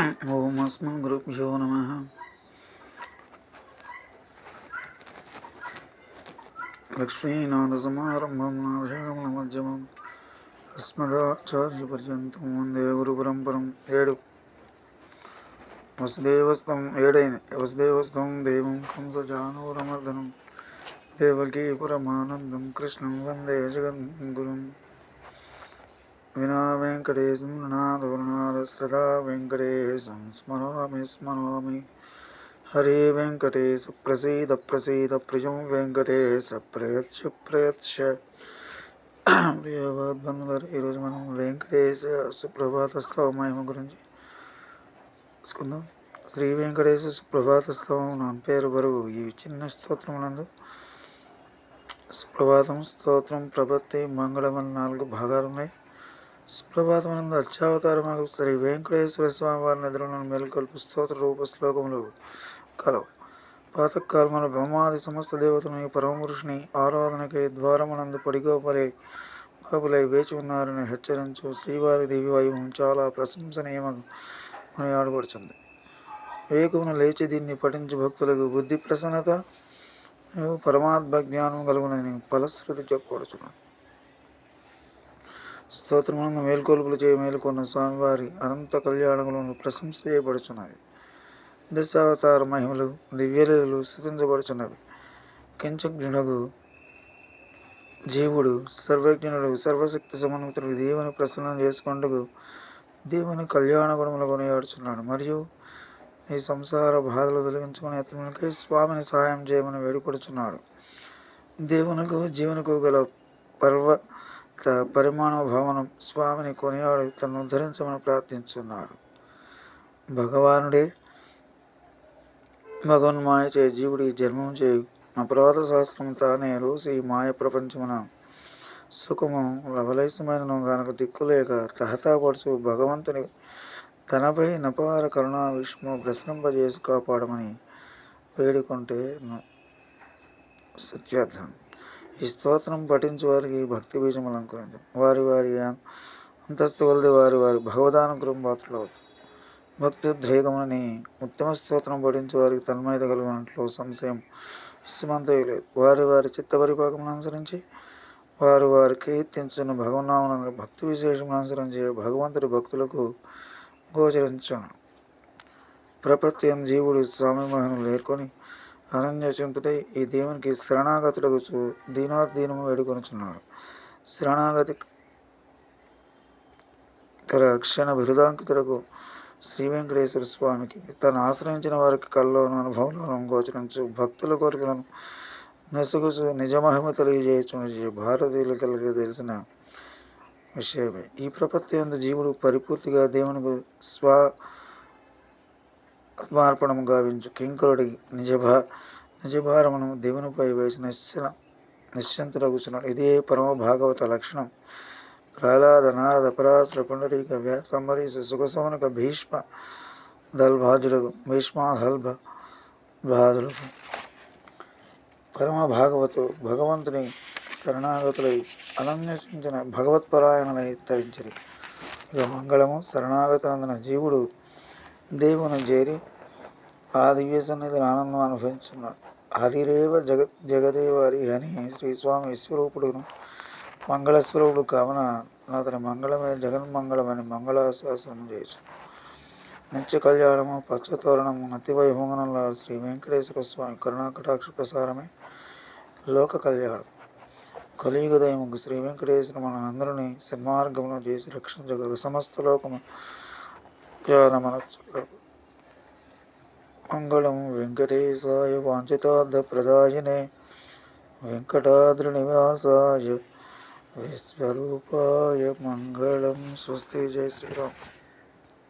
ఓం అస్మన్ గురుభ్యో నమ. లక్ష్మీనాథసమారంభం నాభిషేకముల మధ్యమం అస్మదాచార్య పర్యంతం వందే గురు పరంపరం ఏడు. వసుదేవస్తం ఏడైంది వసుదేవస్తం దేవం కంసజానూరమర్దనం దేవకీ పరమానందం కృష్ణం వందే జగద్గురుం. వినా వెంకటేశం నాదోర్నాద సదా వెంకటేశం స్మరామి స్మరామి హరే వెంకటేశ ప్రసీద ప్రసీద ప్రియం వెంకటేశ ప్రయత్స ప్రయత్స ప్రియవాద్బంధుగారు ఈరోజు మనం వెంకటేశ సుప్రభాత స్తవ మహిమ గురించి తెలుసుకుందాం శ్రీ వెంకటేశ సుప్రభాత స్తవం నా పేరు బరువు ఈ చిన్న స్తోత్రమునందు సుప్రభాతం స్తోత్రం ప్రపత్తి మంగళం అని నాలుగు భాగాలు ఉన్నాయి సుప్రభాతమునందు అత్యావతారమగు శ్రీ వెంకటేశ్వర స్వామి వారి నిద్రలను మేలుకొల్పు స్తోత్ర రూప శ్లోకములు కలవు. పాతకాలమున బ్రహ్మాది సమస్త దేవతలను పరమపురుషుని ఆరాధనకై ద్వారమునందు పడిగోపలై బాబులై వేచి ఉన్నారని హెచ్చరించు శ్రీవారి దివ్య వైభవం చాలా ప్రశంసనీయమని అని ఆడబడుచుంది వేకుమున లేచి దీన్ని పఠించి భక్తులకు బుద్ధి ప్రసన్నత పరమాత్మ జ్ఞానం కలుగునని ఫలశ్రుతి చెప్పబడుచున్నాను స్తోత్రములను మేల్కొలుపులు చేయ మేలుకొన్న స్వామివారి అనంత కళ్యాణములను ప్రశంస చేయబడుచున్నది దశావతార మహిమలు దివ్యలీలు స్థుతించబడుచున్నవి కించజ్ఞునగు జీవుడు సర్వజ్ఞుడు సర్వశక్తి సమన్వితుడు దేవుని ప్రసన్నం చేసుకుంటూ దేవుని కళ్యాణ గుణములు కొనియాడుచున్నాడు. మరియు ఈ సంసార బాధలు వెలిగించుకుని అతనికై స్వామిని సహాయం చేయమని వేడుకొడుచున్నాడు. దేవునికి జీవనకు గల పర్వ పరిమాణ భావనం స్వామిని కొనియాడు తను ఉద్ధరించమని ప్రార్థించున్నాడు. భగవానుడే భగవన్మాయ చే జీవుడి జన్మం చేయు. అపరాధ శాస్త్రం తానే రోజు ఈ మాయ ప్రపంచమున సుఖము లవలైసమైన గనక దిక్కులేక తహతాపడుచు భగవంతుని తనపై నపవార కరుణా విష్ణు ప్రసరింపజేసి కాపాడమని వేడుకుంటే సత్యార్థం. ఈ స్తోత్రం పఠించు వారికి భక్తి బీజం అనుకునేది వారి వారి అంతస్తు వలది వారి వారి భగవదానుగ్రహం పాత్రలు అవుతారు భక్తుద్రేగముని ఉత్తమ స్తోత్రం పఠించే వారికి తన్మయత కలుగునట్లు సంశయం విస్మంత లేదు వారి వారి చిత్త పరిపాకమును అనుసరించి వారు వారు కీర్తించున్న భగవన్నామను భక్తి విశేషమును అనుసరించి భగవంతుడి భక్తులకు గోచరించను. ప్రపత్తి జీవుడు స్వామి మహిమను లేర్కొని అరణ్యచింతుడై ఈ దేవునికి శరణాగతుడకు దీనోదీనము వేడుకొనుచున్నాడు. శరణాగతి తన రక్షణ బిరుదాంకితులకు శ్రీ వెంకటేశ్వర స్వామికి తను ఆశ్రయించిన వారికి కల్లోను అనుభవంలోను గోచరించు భక్తుల కోరికలను నెసుగుసు నిజమహిమ తెలియజేయచ్చు భారతీయులు కలిగి తెలిసిన విషయమే. ఈ ప్రపత్తి అందు జీవుడు పరిపూర్తిగా దేవునికి స్వ ఆత్మార్పణము గావించు. కింకరుడి నిజభా నిజభారమును దేవునిపై వేసి నిశ్చల నిశ్చంతుడగుచున్నాడు. ఇదే పరమ భాగవత లక్షణం. ప్రహ్లాద నారద పరాశర పుండరీక వ్యాసంబరీశ సుఖసమునక భీష్మ దల్భాజులకు భీష్మాదల్భ భాజులకు పరమ భాగవతు భగవంతుని శరణాగతులై అనన్యసించిన భగవత్పరాయణులై తరించరి. ఇక మంగళము శరణాగతనందన జీవుడు దేవుని చేరి ఆ దివ్య సన్నిధిని ఆనందం అనుభవించున్నాడు హరిరేవ జగ జగదేవారి అని శ్రీ స్వామి మంగళస్వరూపుడు కావున అతని మంగళమే జగన్మంగళమని మంగళాశాసనం చేయొచ్చు నిత్య కళ్యాణము పచ్చతోరణము నతి వైభవనంలో శ్రీ వెంకటేశ్వర స్వామి కరుణాకటాక్ష ప్రసారమే లోక కళ్యాణం. కలియుగ శ్రీ వెంకటేశ్వర మనందరినీ సన్మార్గంలో చేసి రక్షించగల సమస్త లోకము జ్ఞానమనొచ్చు మంగళం వెంకటేశాయ వాంఛితార్థ ప్రదాయనే వెంకటాద్రి నివాసాయ విశ్వరూపాయ మంగళం స్వస్తి జయ శ్రీరామ్